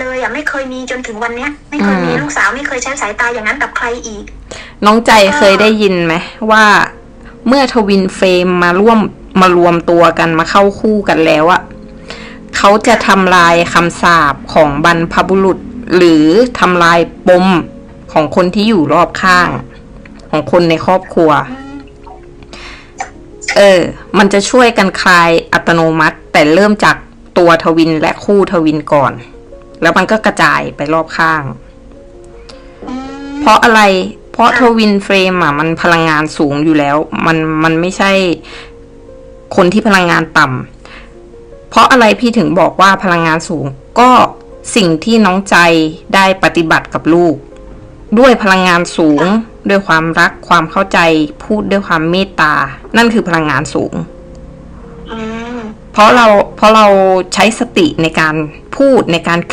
เลยอะไม่เคยมีจนถึงวันเนี้ย ไม่เคยมีอืมลูกสาวไม่เคยใช้สายตาอย่างนั้นกับใครอีก น้องใจเคยได้ยินไหมว่าเมื่อทวินเฟรมมาร่วมมารวมตัวกันมาเข้าคู่กันแล้วอะเขาจะทำลายคำสาปของบรรพบุรุษ หรือทำลายปมของคนที่อยู่รอบข้าง ของคนในครอบครัว เออ มันจะช่วยกันคลายอัตโนมัติ แต่เริ่มจากตัวทวินและคู่ทวินก่อน แล้วมันก็กระจายไปรอบข้าง เพราะอะไร เพราะทวินเฟรมอะ มันพลังงานสูงอยู่แล้ว มันมันไม่ใช่คนที่พลังงานต่ำ เพราะอะไรพี่ถึงบอกว่าพลังงานสูง ก็สิ่งที่น้องใจได้ปฏิบัติกับลูก ด้วยพลังงานสูง ด้วยความรักความเข้าใจ พูดด้วยความเมตตา นั่นคือพลังงานสูงอืมเพราะเราเพราะเราใช้สติในการพูดในการ